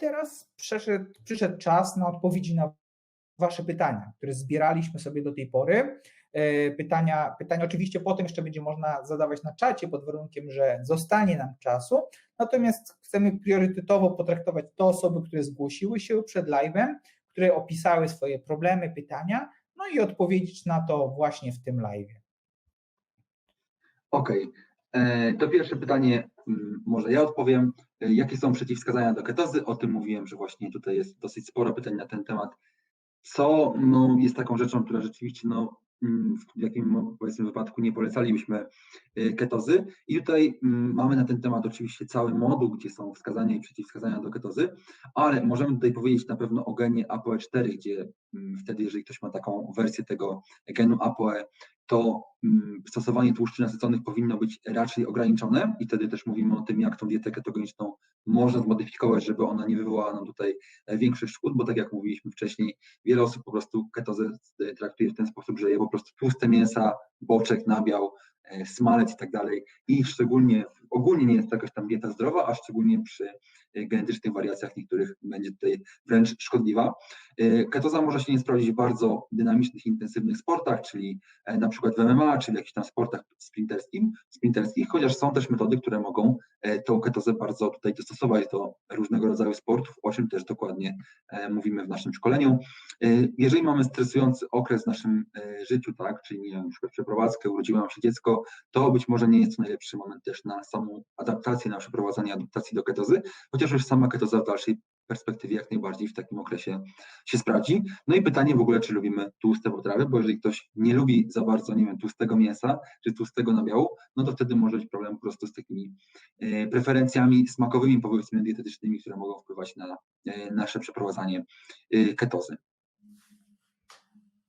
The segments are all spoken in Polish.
teraz przyszedł, przyszedł czas na odpowiedzi na Wasze pytania, które zbieraliśmy sobie do tej pory. E, pytania, pytania oczywiście potem jeszcze będzie można zadawać na czacie pod warunkiem, że zostanie nam czasu. Natomiast chcemy priorytetowo potraktować te osoby, które zgłosiły się przed live'em, które opisały swoje problemy, pytania, no i odpowiedzieć na to właśnie w tym live'ie. Okej. Okay. To pierwsze pytanie, mm, może ja odpowiem. E, jakie są przeciwwskazania do ketozy? O tym mówiłem, że właśnie tutaj jest dosyć sporo pytań na ten temat. Co no, jest taką rzeczą, która rzeczywiście no, Mm, w jakim powiedzmy wypadku nie polecalibyśmy y, ketozy. I tutaj mm, mamy na ten temat oczywiście cały moduł, gdzie są wskazania i przeciwwskazania do ketozy, ale możemy tutaj powiedzieć na pewno o genie ApoE4, gdzie wtedy, jeżeli ktoś ma taką wersję tego genu ApoE, to mm, stosowanie tłuszczy nasyconych powinno być raczej ograniczone i wtedy też mówimy o tym, jak tą dietę ketogeniczną można zmodyfikować, żeby ona nie wywołała nam tutaj e, większych szkód, bo tak jak mówiliśmy wcześniej, wiele osób po prostu ketozę e, traktuje w ten sposób, że je po prostu tłuste mięsa, boczek, nabiał, smalec i tak dalej i szczególnie, ogólnie nie jest to jakaś tam dieta zdrowa, a szczególnie przy genetycznych wariacjach niektórych będzie tutaj wręcz szkodliwa. Ketoza może się nie sprawdzić w bardzo dynamicznych, intensywnych sportach, czyli na przykład w MMA, czy w jakichś tam sportach sprinterskim, sprinterskich, chociaż są też metody, które mogą tą ketozę bardzo tutaj dostosować do różnego rodzaju sportów, o czym też dokładnie mówimy w naszym szkoleniu. Jeżeli mamy stresujący okres w naszym życiu, tak, czyli nie wiem, na przykład przeprowadzkę, urodziło nam się dziecko, to być może nie jest to najlepszy moment też na samą adaptację, na przeprowadzanie adaptacji do ketozy, chociaż już sama ketoza w dalszej perspektywie jak najbardziej w takim okresie się sprawdzi. No i pytanie w ogóle, czy lubimy tłuste potrawy, bo jeżeli ktoś nie lubi za bardzo, nie wiem, tłustego mięsa, czy tłustego nabiału, no to wtedy może być problem po prostu z takimi e, preferencjami smakowymi, powiedzmy dietetycznymi, które mogą wpływać na e, nasze przeprowadzanie e, ketozy.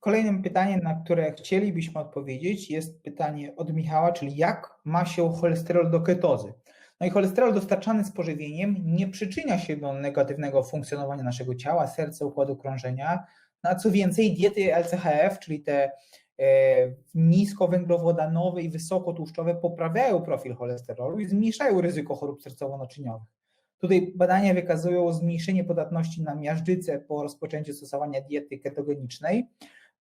Kolejnym pytaniem, na które chcielibyśmy odpowiedzieć, jest pytanie od Michała, czyli jak ma się cholesterol do ketozy? No i cholesterol dostarczany z pożywieniem nie przyczynia się do negatywnego funkcjonowania naszego ciała, serca, układu krążenia. No a co więcej, diety LCHF, czyli te e, niskowęglowodanowe i wysokotłuszczowe poprawiają profil cholesterolu i zmniejszają ryzyko chorób sercowo-naczyniowych. Tutaj badania wykazują zmniejszenie podatności na miażdżycę po rozpoczęciu stosowania diety ketogenicznej,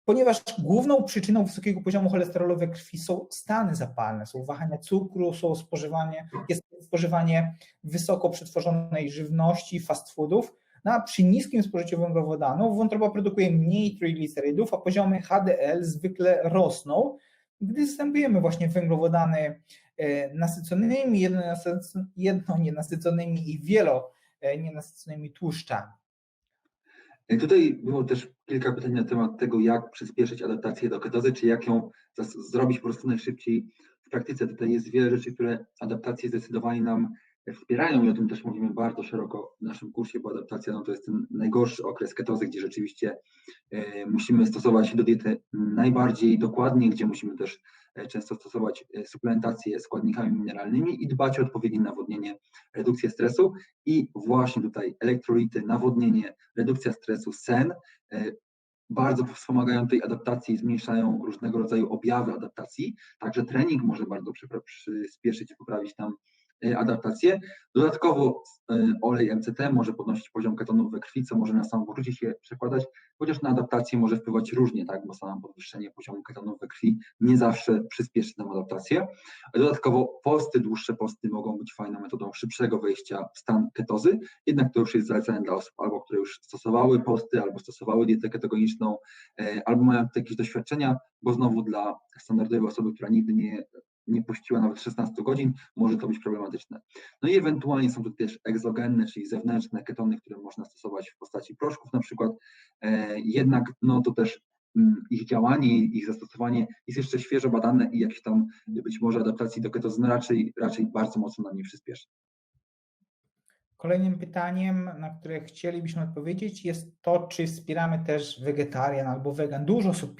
ponieważ główną przyczyną wysokiego poziomu cholesterolu we krwi są stany zapalne, są wahania cukru, są spożywanie, jest spożywanie wysoko przetworzonej żywności, fast foodów, no a przy niskim spożyciu węglowodanów wątroba produkuje mniej triglicerydów, a poziomy HDL zwykle rosną, gdy zastępujemy właśnie węglowodany e, nasyconymi, jedno nienasyconymi i wielo e, nienasyconymi tłuszczami. Tutaj było też kilka pytań na temat tego, jak przyspieszyć adaptację do ketozy, czy jak ją zrobić po prostu najszybciej w praktyce. Tutaj jest wiele rzeczy, które adaptację zdecydowanie nam wspierają i o tym też mówimy bardzo szeroko w naszym kursie, bo adaptacja no to jest ten najgorszy okres ketozy, gdzie rzeczywiście e, musimy stosować się do diety najbardziej dokładnie, gdzie musimy też e, często stosować e, suplementację składnikami mineralnymi i dbać o odpowiednie nawodnienie, redukcję stresu i właśnie tutaj elektrolity, nawodnienie, redukcja stresu, sen bardzo wspomagają tej adaptacji i zmniejszają różnego rodzaju objawy adaptacji. Także trening może bardzo przyspieszyć i poprawić tam E, adaptację. Dodatkowo e, olej MCT może podnosić poziom ketonów we krwi, co może na samopoczucie się przekładać, chociaż na adaptację może wpływać różnie, tak, bo samo podwyższenie poziomu ketonów we krwi nie zawsze przyspieszy nam adaptację. Dodatkowo posty, dłuższe posty mogą być fajną metodą szybszego wejścia w stan ketozy, jednak to już jest zalecane dla osób albo, które już stosowały posty, albo stosowały dietę ketogeniczną, e, albo mają jakieś doświadczenia, bo znowu dla standardowej osoby, która nigdy nie nie puściła nawet 16 godzin, może to być problematyczne. No i ewentualnie są tu też egzogenne, czyli zewnętrzne ketony, które można stosować w postaci proszków na przykład, e, jednak no to też mm, ich działanie, ich zastosowanie jest jeszcze świeżo badane i jakieś tam być może adaptacji do ketozy no raczej, raczej bardzo mocno nam nie przyspieszy. Kolejnym pytaniem, na które chcielibyśmy odpowiedzieć, jest to, czy wspieramy też wegetarian albo wegan. Dużo osób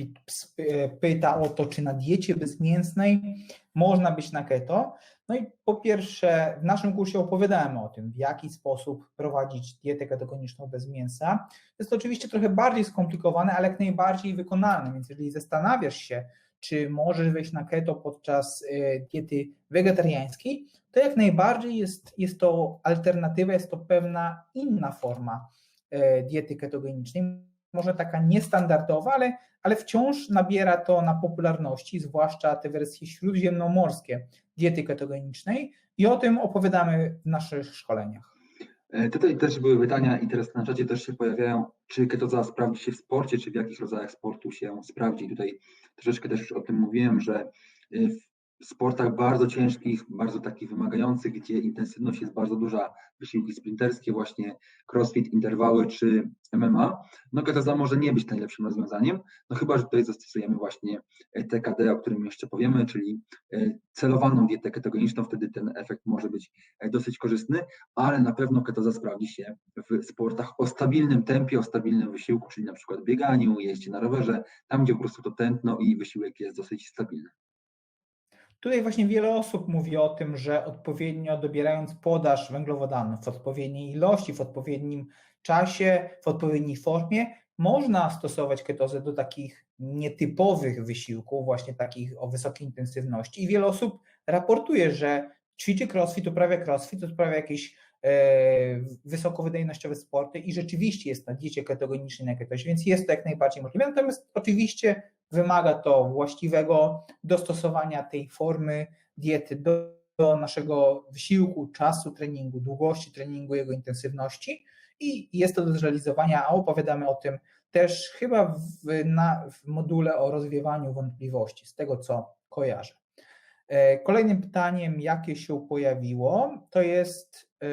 pyta o to, czy na diecie bezmięsnej można być na keto. No i po pierwsze, w naszym kursie opowiadałem o tym, w jaki sposób prowadzić dietę ketogeniczną bez mięsa. Jest to oczywiście trochę bardziej skomplikowane, ale jak najbardziej wykonalne, więc jeżeli zastanawiasz się, czy możesz wejść na keto podczas e, diety wegetariańskiej, to jak najbardziej jest, jest to alternatywa, jest to pewna inna forma e, diety ketogenicznej, może taka niestandardowa, ale, ale wciąż nabiera to na popularności, zwłaszcza te wersje śródziemnomorskie diety ketogenicznej i o tym opowiadamy w naszych szkoleniach. E, tutaj też były pytania i teraz na czacie też się pojawiają, czy ketoza sprawdzi się w sporcie, czy w jakich rodzajach sportu się sprawdzi. Tutaj troszeczkę też już o tym mówiłem, że e, w sportach bardzo ciężkich, bardzo takich wymagających, gdzie intensywność jest bardzo duża, wysiłki sprinterskie, właśnie crossfit, interwały czy MMA, no ketoza może nie być najlepszym rozwiązaniem, no chyba, że tutaj zastosujemy właśnie TKD, o którym jeszcze powiemy, czyli e, celowaną dietę ketogeniczną, wtedy ten efekt może być e, dosyć korzystny, ale na pewno ketoza sprawdzi się w sportach o stabilnym tempie, o stabilnym wysiłku, czyli na przykład bieganiu, jeździe na rowerze, tam gdzie po prostu to tętno i wysiłek jest dosyć stabilny. Tutaj właśnie wiele osób mówi o tym, że odpowiednio dobierając podaż węglowodanów w odpowiedniej ilości, w odpowiednim czasie, w odpowiedniej formie, można stosować ketozę do takich nietypowych wysiłków, właśnie takich o wysokiej intensywności. I wiele osób raportuje, że ćwiczy crossfit, uprawia crossfit, uprawia jakieś e, wysokowydajnościowe sporty i rzeczywiście jest na diecie ketogenicznej na ketozie, więc jest to jak najbardziej możliwe. Natomiast oczywiście Wymaga to właściwego dostosowania tej formy diety do, do naszego wysiłku, czasu treningu, długości treningu, jego intensywności i jest to do zrealizowania, a opowiadamy o tym też chyba w, na, w module o rozwiewaniu wątpliwości, z tego co kojarzę. E, kolejnym pytaniem, jakie się pojawiło, to jest, e,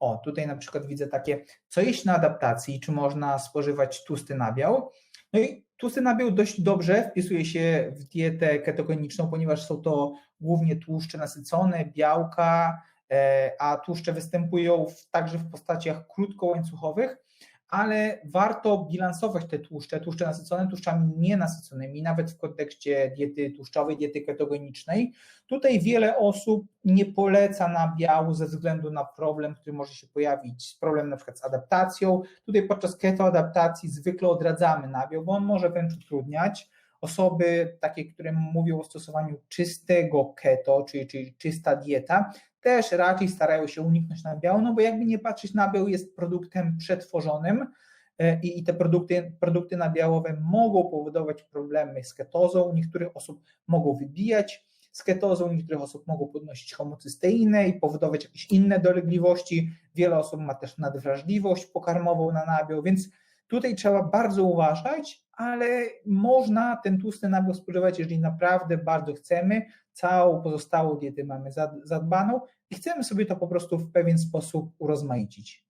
o tutaj na przykład widzę takie, co jeść na adaptacji, czy można spożywać tłusty nabiał? No i Tłusty nabiał dość dobrze wpisuje się w dietę ketogeniczną, ponieważ są to głównie tłuszcze nasycone, białka, e, a tłuszcze występują także w postaciach krótkołańcuchowych, ale warto bilansować te tłuszcze, tłuszcze nasycone tłuszczami nienasyconymi, nawet w kontekście diety tłuszczowej, diety ketogenicznej. Tutaj wiele osób nie poleca nabiału ze względu na problem, który może się pojawić, problem na przykład z adaptacją. Tutaj podczas ketoadaptacji zwykle odradzamy nabiał, bo on może wręcz utrudniać. Osoby takie, które mówią o stosowaniu czystego keto, czyli, czyli czysta dieta, też raczej starają się uniknąć nabiału, no bo jakby nie patrzeć, nabiał jest produktem przetworzonym e, i te produkty, produkty nabiałowe mogą powodować problemy z ketozą, niektórych osób mogą wybijać z ketozą, niektórych osób mogą podnosić homocysteinę i powodować jakieś inne dolegliwości. Wiele osób ma też nadwrażliwość pokarmową na nabiał, więc tutaj trzeba bardzo uważać, ale można ten tłusty nabiał spożywać, jeżeli naprawdę bardzo chcemy. Całą pozostałą dietę mamy zadbaną i chcemy sobie to po prostu w pewien sposób urozmaicić.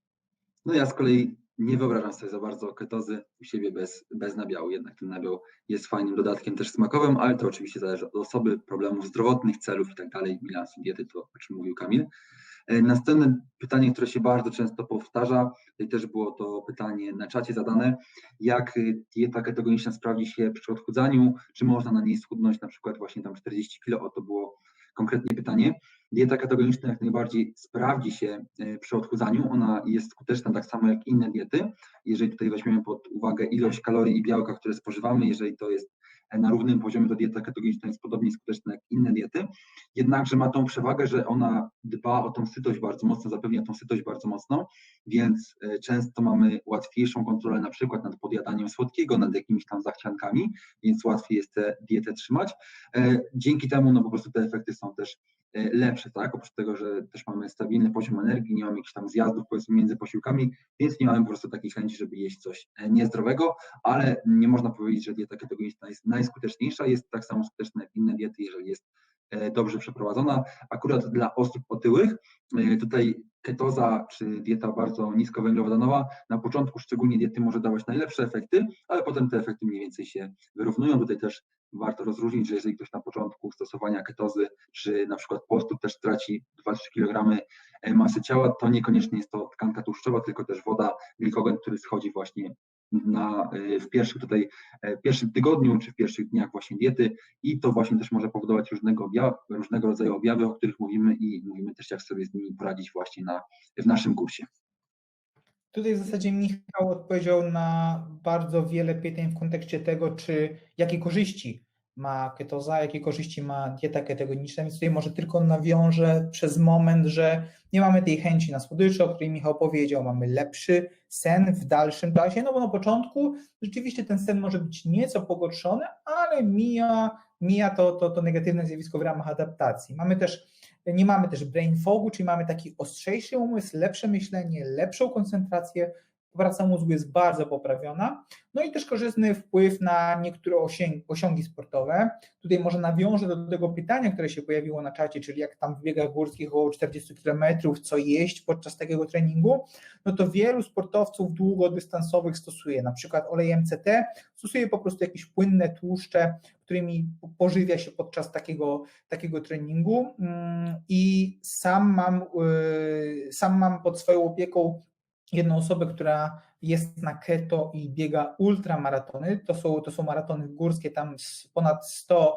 No ja z kolei nie wyobrażam sobie za bardzo ketozy u siebie bez, bez nabiału. Jednak ten nabiał jest fajnym dodatkiem też smakowym, ale to oczywiście zależy od osoby, problemów zdrowotnych, celów i tak dalej, bilansu diety, to o czym mówił Kamil. E, następne pytanie, które się bardzo często powtarza, i też było to pytanie na czacie zadane, jak dieta ketogeniczna sprawdzi się przy odchudzaniu, czy można na niej schudnąć na przykład właśnie tam 40 kg, o to było konkretnie pytanie. Dieta ketogeniczna jak najbardziej sprawdzi się e, przy odchudzaniu. Ona jest skuteczna tak samo jak inne diety. Jeżeli tutaj weźmiemy pod uwagę ilość kalorii i białka, które spożywamy, jeżeli to jest na równym poziomie, to dieta ketogeniczna jest podobnie skuteczna jak inne diety. Jednakże ma tą przewagę, że ona dba o tą sytość bardzo mocno, zapewnia tą sytość bardzo mocno, więc e, często mamy łatwiejszą kontrolę na przykład nad podjadaniem słodkiego, nad jakimiś tam zachciankami, więc łatwiej jest tę dietę trzymać. E, dzięki temu no po prostu te efekty są też E, lepsze, tak? Oprócz tego, że też mamy stabilny poziom energii, nie mamy jakichś tam zjazdów powiedzmy między posiłkami, więc nie mamy po prostu takiej chęci, żeby jeść coś e, niezdrowego, ale nie można powiedzieć, że dieta ketogeniczna jest najskuteczniejsza, jest tak samo skuteczna jak inne diety, jeżeli jest e, dobrze przeprowadzona. Akurat dla osób otyłych, tutaj ketoza czy dieta bardzo niskowęglowodanowa na początku szczególnie diety może dawać najlepsze efekty, ale potem te efekty mniej więcej się wyrównują. Tutaj też warto rozróżnić, że jeżeli ktoś na początku stosowania ketozy czy na przykład postu też traci 2-3 kg e, masy ciała, to niekoniecznie jest to tkanka tłuszczowa, tylko też woda, glikogen, który schodzi właśnie na, e, w pierwszych tutaj e, w pierwszym tygodniu czy w pierwszych dniach właśnie diety i to właśnie też może powodować różnego, różnego rodzaju objawy, o których mówimy i mówimy też jak sobie z nimi poradzić właśnie na, w naszym kursie. Tutaj w zasadzie Michał odpowiedział na bardzo wiele pytań w kontekście tego, czy jakie korzyści ma ketoza, jakie korzyści ma dieta ketogeniczna, więc tutaj może tylko nawiążę przez moment, że nie mamy tej chęci na słodycze, o której Michał powiedział, mamy lepszy sen w dalszym czasie, no bo na początku rzeczywiście ten sen może być nieco pogorszony, ale mija, mija to, to, to negatywne zjawisko w ramach adaptacji. Mamy też, nie mamy też brain fogu, czyli mamy taki ostrzejszy umysł, lepsze myślenie, lepszą koncentrację, praca mózgu jest bardzo poprawiona. No i też korzystny wpływ na niektóre osiągi, sportowe. Tutaj może nawiążę do tego pytania, które się pojawiło na czacie, czyli jak tam w biegach górskich około 40 km, co jeść podczas takiego treningu, no to wielu sportowców długodystansowych stosuje, na przykład olej MCT, stosuje po prostu jakieś płynne tłuszcze, którymi pożywia się podczas takiego, takiego treningu mm, i sam mam, yy, sam mam pod swoją opieką jedną osobę, która jest na keto i biega ultramaratony. To są, to są maratony górskie, tam ponad 100,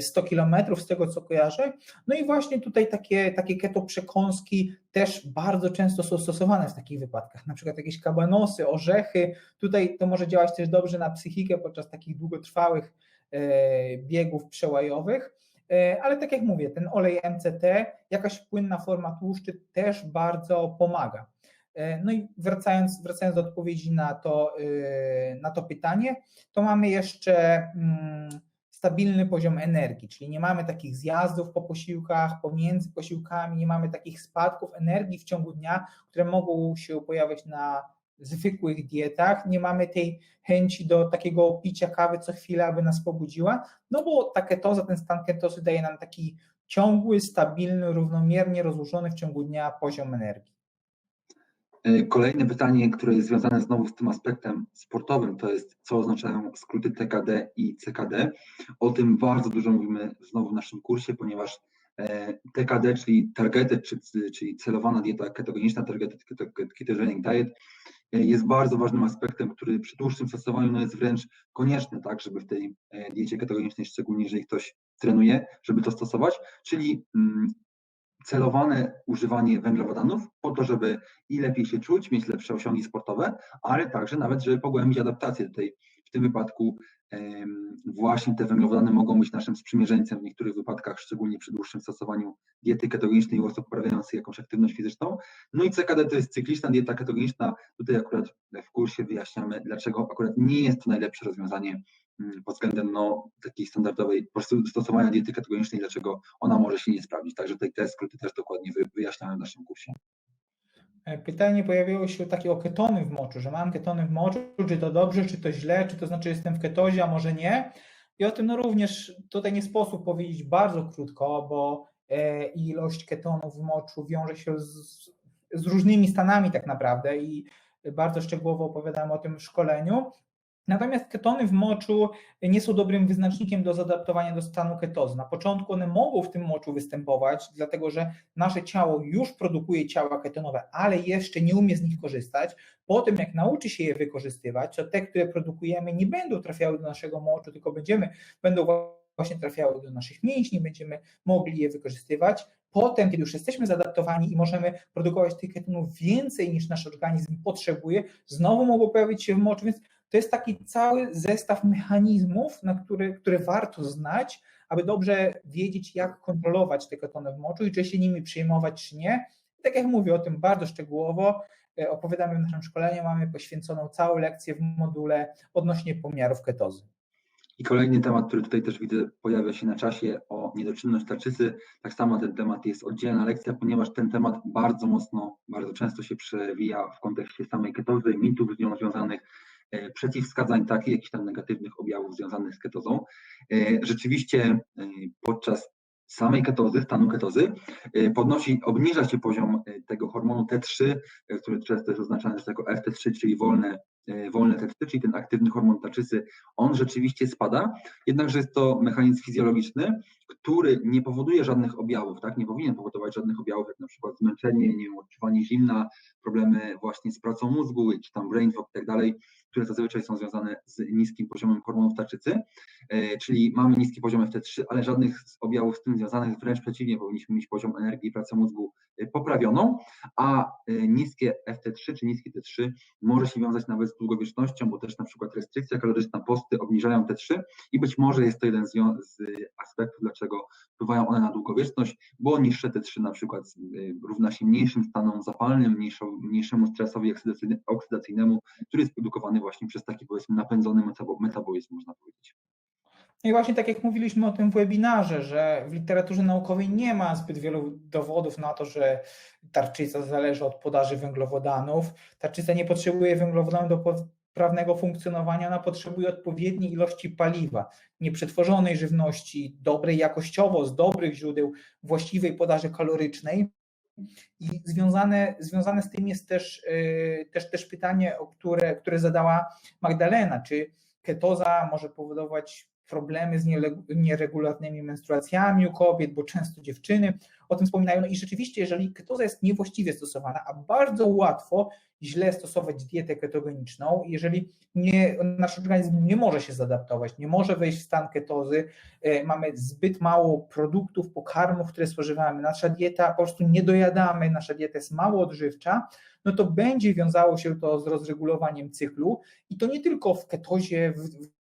100 e, kilometrów z tego co kojarzę. No i właśnie tutaj takie, takie keto przekąski też bardzo często są stosowane w takich wypadkach. Na przykład jakieś kabanosy, orzechy. Tutaj to może działać też dobrze na psychikę podczas takich długotrwałych e, biegów przełajowych. E, ale tak jak mówię, ten olej MCT, jakaś płynna forma tłuszczy też bardzo pomaga. E, no i wracając, wracając do odpowiedzi na to, e, na to pytanie, to mamy jeszcze mm, stabilny poziom energii, czyli nie mamy takich zjazdów po posiłkach, pomiędzy posiłkami, nie mamy takich spadków energii w ciągu dnia, które mogą się pojawiać na zwykłych dietach, nie mamy tej chęci do takiego picia kawy co chwilę, aby nas pobudziła, no bo ta ketoza, ten stan ketozy daje nam taki ciągły, stabilny, równomiernie rozłożony w ciągu dnia poziom energii. E, kolejne pytanie, które jest związane znowu z tym aspektem sportowym, to jest, co oznaczają skróty TKD i CKD. O tym bardzo dużo mówimy znowu w naszym kursie, ponieważ e, TKD, czyli targeted, czyli celowana dieta ketogeniczna, targeted ketogenic diet, e, jest bardzo ważnym aspektem, który przy dłuższym stosowaniu no jest wręcz konieczny, tak, żeby w tej diecie ketogenicznej, szczególnie jeżeli ktoś trenuje, żeby to stosować, czyli mm, celowane używanie węglowodanów po to, żeby i lepiej się czuć, mieć lepsze osiągi sportowe, ale także nawet, żeby pogłębić adaptację tutaj. W tym wypadku właśnie te węglowodany mogą być naszym sprzymierzeńcem w niektórych wypadkach, szczególnie przy dłuższym stosowaniu diety ketogenicznej u osób poprawiających jakąś aktywność fizyczną. No i CKD to jest cykliczna dieta ketogeniczna. Tutaj akurat w kursie wyjaśniamy, dlaczego akurat nie jest to najlepsze rozwiązanie pod względem no, takiej standardowej po prostu stosowania diety ketogenicznej, dlaczego ona może się nie sprawdzić. Także tutaj te skróty też dokładnie wyjaśniamy w naszym kursie. E, pytanie pojawiło się takie o ketony w moczu, że mam ketony w moczu, czy to dobrze, czy to źle, czy to znaczy jestem w ketozie, a może nie. I o tym no również tutaj nie sposób powiedzieć bardzo krótko, bo e, ilość ketonów w moczu wiąże się z, z różnymi stanami tak naprawdę i bardzo szczegółowo opowiadałem o tym w szkoleniu. Natomiast ketony w moczu nie są dobrym wyznacznikiem do zaadaptowania do stanu ketozy. Na początku one mogą w tym moczu występować, dlatego że nasze ciało już produkuje ciała ketonowe, ale jeszcze nie umie z nich korzystać. Potem, jak nauczy się je wykorzystywać, to te, które produkujemy, nie będą trafiały do naszego moczu, tylko będziemy, będą właśnie trafiały do naszych mięśni, będziemy mogli je wykorzystywać. Potem, kiedy już jesteśmy zaadaptowani i możemy produkować tych ketonów więcej niż nasz organizm potrzebuje, znowu mogą pojawić się w moczu, więc to jest taki cały zestaw mechanizmów, na który, które warto znać, aby dobrze wiedzieć, jak kontrolować te ketony w moczu i czy się nimi przejmować, czy nie. I tak jak mówię o tym bardzo szczegółowo, e, opowiadamy w naszym szkoleniu, mamy poświęconą całą lekcję w module odnośnie pomiarów ketozy. I kolejny temat, który tutaj też widzę pojawia się na czasie o niedoczynność tarczycy. Tak samo ten temat jest oddzielna lekcja, ponieważ ten temat bardzo mocno, bardzo często się przewija w kontekście samej ketozy, mitów z nią związanych, przeciwwskazań takich, jakichś tam negatywnych objawów związanych z ketozą. E, rzeczywiście e, podczas samej ketozy, stanu ketozy, podnosi, obniża się poziom tego hormonu T3, który często jest oznaczany jako FT3, czyli wolne, wolne T3, czyli ten aktywny hormon tarczycy, on rzeczywiście spada, jednakże jest to mechanizm fizjologiczny, który nie powoduje żadnych objawów, tak, nie powinien powodować żadnych objawów, jak na przykład zmęczenie, nie wiem, odczuwanie zimna, problemy właśnie z pracą mózgu, czy tam brain fog i tak dalej, które zazwyczaj są związane z niskim poziomem hormonów tarczycy, e, czyli mamy niski poziom FT3, ale żadnych objawów z tym związanych, wręcz przeciwnie, powinniśmy mieć poziom energii i pracę mózgu e, poprawioną, a e, niskie FT3 czy niskie T3 może się wiązać nawet z długowiecznością, bo też na przykład restrykcja kaloryczna, posty obniżają T3 i być może jest to jeden z, z aspektów, dlaczego wpływają one na długowieczność, bo niższe T3 na przykład równa się mniejszym stanom zapalnym, mniejszemu stresowi oksydacyjnemu, który jest produkowany właśnie przez taki powiedzmy napędzony metabolizm, można powiedzieć. No i właśnie tak jak mówiliśmy o tym w webinarze, że w literaturze naukowej nie ma zbyt wielu dowodów na to, że tarczyca zależy od podaży węglowodanów. Tarczyca nie potrzebuje węglowodanów do prawnego funkcjonowania, ona potrzebuje odpowiedniej ilości paliwa, nieprzetworzonej żywności, dobrej jakościowo, z dobrych źródeł, właściwej podaży kalorycznej. I związane, związane z tym jest też, yy, też, też pytanie, które, które zadała Magdalena, czy ketoza może powodować problemy z nieregularnymi menstruacjami u kobiet, bo często dziewczyny o tym wspominają. No i rzeczywiście, jeżeli ketoza jest niewłaściwie stosowana, a bardzo łatwo źle stosować dietę ketogeniczną, jeżeli nie, nasz organizm nie może się zaadaptować, nie może wejść w stan ketozy, e, mamy zbyt mało produktów, pokarmów, które spożywamy, nasza dieta po prostu nie dojadamy, nasza dieta jest mało odżywcza, no to będzie wiązało się to z rozregulowaniem cyklu i to nie tylko w ketozie, w,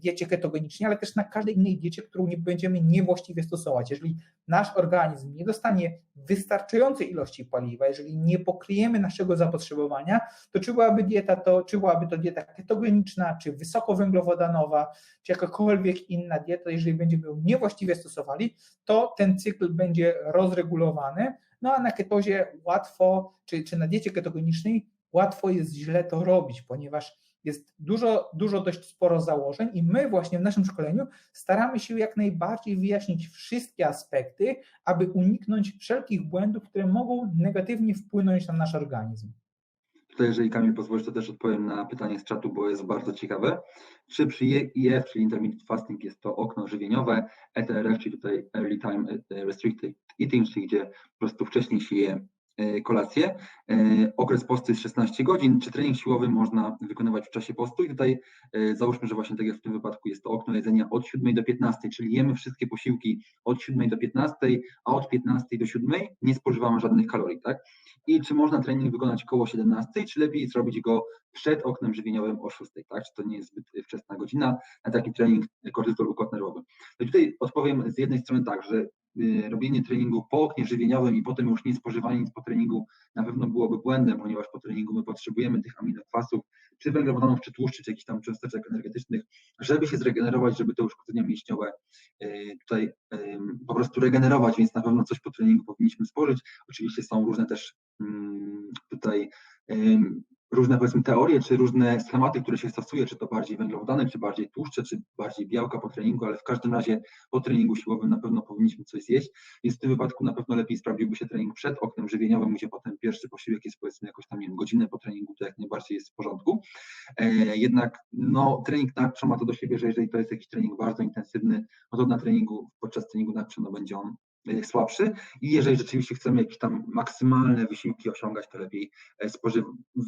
diecie ketogenicznej, ale też na każdej innej diecie, którą nie będziemy niewłaściwie stosować. Jeżeli nasz organizm nie dostanie wystarczającej ilości paliwa, jeżeli nie pokryjemy naszego zapotrzebowania, to czy byłaby dieta to, czy byłaby to dieta ketogeniczna, czy wysokowęglowodanowa, czy jakakolwiek inna dieta, jeżeli będziemy ją niewłaściwie stosowali, to ten cykl będzie rozregulowany, no a na ketozie łatwo, czy, czy na diecie ketogenicznej łatwo jest źle to robić, ponieważ jest dużo, dużo dość sporo założeń i my właśnie w naszym szkoleniu staramy się jak najbardziej wyjaśnić wszystkie aspekty, aby uniknąć wszelkich błędów, które mogą negatywnie wpłynąć na nasz organizm. Tutaj, jeżeli Kamil pozwolisz, to też odpowiem na pytanie z czatu, bo jest bardzo ciekawe. Czy przy IF, czyli Intermittent Fasting, jest to okno żywieniowe, ETRF, czyli tutaj Early Time Restricted Eating, czyli gdzie po prostu wcześniej się je E, kolację. E, okres postu jest 16 godzin. Czy trening siłowy można wykonywać w czasie postu? I tutaj e, załóżmy, że właśnie tak jak w tym wypadku jest to okno jedzenia od 7 do 15, czyli jemy wszystkie posiłki od 7 do 15, a od 15 do 7 nie spożywamy żadnych kalorii, tak? I czy można trening wykonać koło 17, czy lepiej zrobić go przed oknem żywieniowym o 6, tak? Czy to nie jest zbyt wczesna godzina na taki trening kortyzol układ nerwowy? No tutaj odpowiem z jednej strony tak, że robienie treningu po oknie żywieniowym i potem już nie spożywanie nic po treningu na pewno byłoby błędem, ponieważ po treningu my potrzebujemy tych aminokwasów, czy węglowodanów, czy tłuszczy, czy jakichś tam cząsteczek energetycznych, żeby się zregenerować, żeby te uszkodzenia mięśniowe y, tutaj po prostu regenerować, więc na pewno coś po treningu powinniśmy spożyć. Oczywiście są różne też mm, tutaj różne powiedzmy teorie, czy różne schematy, które się stosuje, czy to bardziej węglowodany, czy bardziej tłuszcze, czy bardziej białka po treningu, ale w każdym razie po treningu siłowym na pewno powinniśmy coś zjeść, więc w tym wypadku na pewno lepiej sprawdziłby się trening przed oknem żywieniowym, gdzie potem pierwszy posiłek jest powiedzmy jakoś tam, nie wiem, godzinę po treningu, to jak najbardziej jest w porządku. E, jednak no, trening nacho ma to do siebie, że jeżeli to jest jakiś trening bardzo intensywny, no to na treningu, podczas treningu nacho no, będzie on słabszy i jeżeli rzeczywiście chcemy jakieś tam maksymalne wysiłki osiągać, to lepiej e,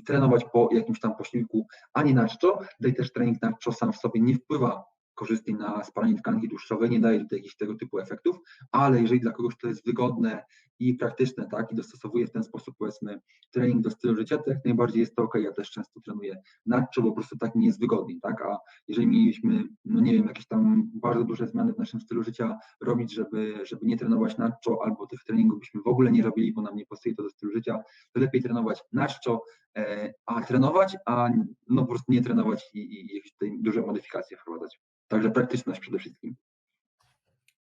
trenować po jakimś tam posiłku, a nie na czczo. Tutaj też trening na czczo sam w sobie nie wpływa korzystnie na spalanie tkanki tłuszczowej, nie daje tutaj jakichś tego typu efektów, ale jeżeli dla kogoś to jest wygodne i praktyczne, tak, i dostosowuje w ten sposób, powiedzmy, trening do stylu życia, to jak najbardziej jest to ok. Ja też często trenuję nadczo, bo po prostu tak nie jest wygodniej, tak, a jeżeli mieliśmy, no nie wiem, jakieś tam bardzo duże zmiany w naszym stylu życia robić, żeby, żeby nie trenować nadczo, albo tych treningów byśmy w ogóle nie robili, bo nam nie pasuje to do stylu życia, to lepiej trenować nadczo, e, a trenować, a no po prostu nie trenować i, i jakieś tutaj duże modyfikacje wprowadzać. Także praktyczność przede wszystkim.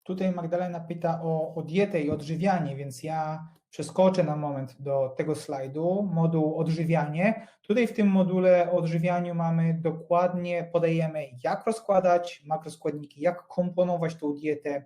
Tutaj Magdalena pyta o, o dietę i odżywianie, więc ja przeskoczę na moment do tego slajdu, moduł odżywianie. Tutaj w tym module odżywianiu mamy dokładnie, podajemy jak rozkładać makroskładniki, jak komponować tą dietę,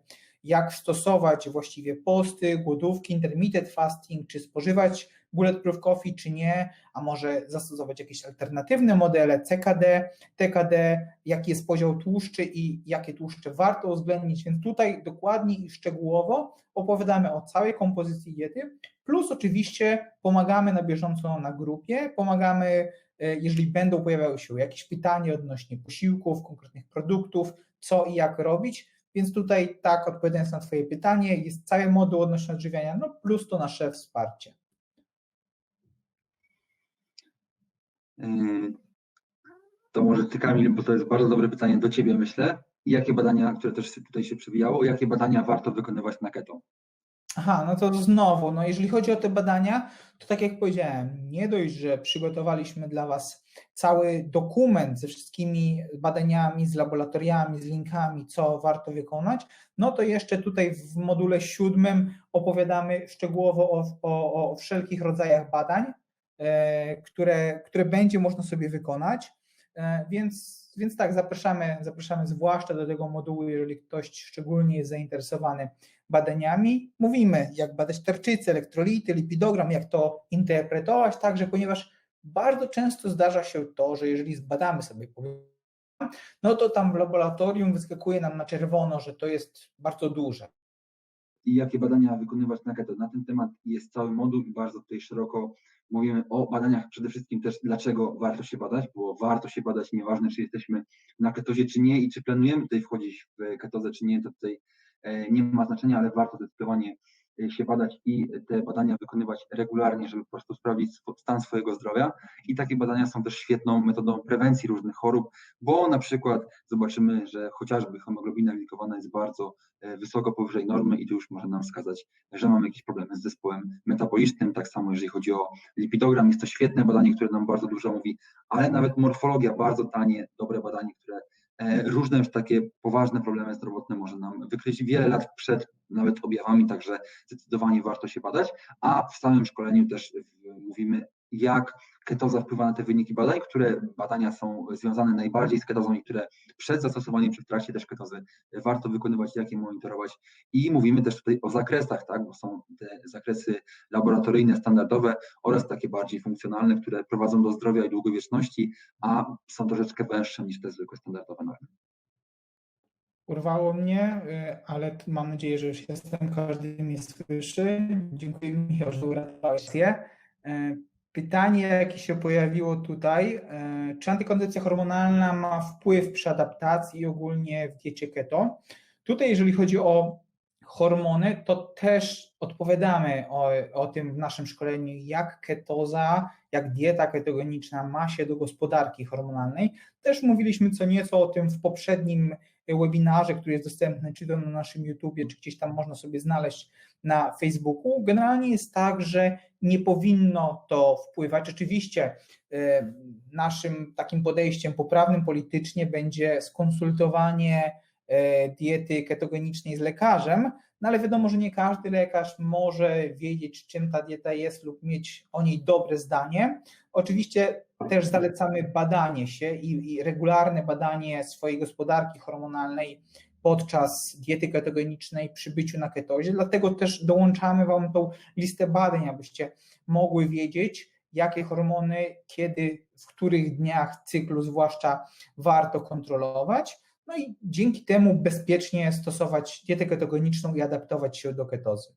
jak stosować właściwie posty, głodówki, intermittent fasting, czy spożywać bulletproof coffee, czy nie, a może zastosować jakieś alternatywne modele CKD, TKD, jaki jest podział tłuszczy i jakie tłuszcze warto uwzględnić. Więc tutaj dokładnie i szczegółowo opowiadamy o całej kompozycji diety, plus oczywiście pomagamy na bieżąco na grupie, pomagamy, e, jeżeli będą pojawiały się jakieś pytania odnośnie posiłków, konkretnych produktów, co i jak robić. Więc tutaj tak, odpowiadając na Twoje pytanie, jest cały moduł odnośnie odżywiania, no plus to nasze wsparcie. Yy, To może Ty Kamil, bo to jest bardzo dobre pytanie do Ciebie myślę. Jakie badania, które też tutaj się przewijało, jakie badania warto wykonywać na keto? Aha, no to znowu, no jeżeli chodzi o te badania, to tak jak powiedziałem, nie dość, że przygotowaliśmy dla Was cały dokument ze wszystkimi badaniami, z laboratoriami, z linkami, co warto wykonać, no to jeszcze tutaj w module siódmym opowiadamy szczegółowo o, o, o wszelkich rodzajach badań, e, które, które będzie można sobie wykonać. E, Więc, więc tak, zapraszamy, zapraszamy zwłaszcza do tego modułu, jeżeli ktoś szczególnie jest zainteresowany badaniami. Mówimy, jak badać tarczycę, elektrolity, lipidogram, jak to interpretować także, ponieważ bardzo często zdarza się to, że jeżeli zbadamy sobie no to tam w laboratorium wyskakuje nam na czerwono, że to jest bardzo duże. I jakie badania wykonywać na? Na ten temat jest cały moduł i bardzo tutaj szeroko mówimy o badaniach, przede wszystkim też dlaczego warto się badać, bo warto się badać, nieważne czy jesteśmy na ketozie czy nie i czy planujemy tutaj wchodzić w ketozę czy nie, to tutaj e, nie ma znaczenia, ale warto zdecydowanie się badać i te badania wykonywać regularnie, żeby po prostu sprawdzić stan swojego zdrowia. I takie badania są też świetną metodą prewencji różnych chorób, bo na przykład zobaczymy, że chociażby hemoglobina glikowana jest bardzo e, wysoko powyżej normy i to już może nam wskazać, że mamy jakieś problemy z zespołem metabolicznym. Tak samo jeżeli chodzi o lipidogram, jest to świetne badanie, które nam bardzo dużo mówi, ale nawet morfologia, bardzo tanie, dobre badanie, które różne już takie poważne problemy zdrowotne może nam wykryć. Wiele lat przed nawet objawami, także zdecydowanie warto się badać, a w samym szkoleniu też mówimy, jak ketoza wpływa na te wyniki badań, które badania są związane najbardziej z ketozą i które przed zastosowaniem czy w trakcie też ketozy warto wykonywać, jak je monitorować i mówimy też tutaj o zakresach, tak, bo są te zakresy laboratoryjne, standardowe oraz takie bardziej funkcjonalne, które prowadzą do zdrowia i długowieczności, a są troszeczkę węższe niż te zwykłe standardowe normy. Urwało mnie, y, ale mam nadzieję, że już jestem, każdy mnie słyszy. Dziękuję Michał, że uratowałeś je. Pytanie, jakie się pojawiło tutaj, y, czy antykoncepcja hormonalna ma wpływ przy adaptacji i ogólnie w diecie keto? Tutaj, jeżeli chodzi o hormony, to też odpowiadamy o, o tym w naszym szkoleniu, jak ketoza, jak dieta ketogeniczna ma się do gospodarki hormonalnej. Też mówiliśmy co nieco o tym w poprzednim webinarze, który jest dostępny czy to na naszym YouTubie, czy gdzieś tam można sobie znaleźć na Facebooku. Generalnie jest tak, że nie powinno to wpływać. Oczywiście e, naszym takim podejściem poprawnym politycznie będzie skonsultowanie e, diety ketogenicznej z lekarzem, no ale wiadomo, że nie każdy lekarz może wiedzieć, czym ta dieta jest lub mieć o niej dobre zdanie. Oczywiście też zalecamy badanie się i, i regularne badanie swojej gospodarki hormonalnej podczas diety ketogenicznej przy byciu na ketozie. Dlatego też dołączamy Wam tą listę badań, abyście mogły wiedzieć, jakie hormony, kiedy, w których dniach cyklu zwłaszcza warto kontrolować. No i dzięki temu bezpiecznie stosować dietę ketogeniczną i adaptować się do ketozy.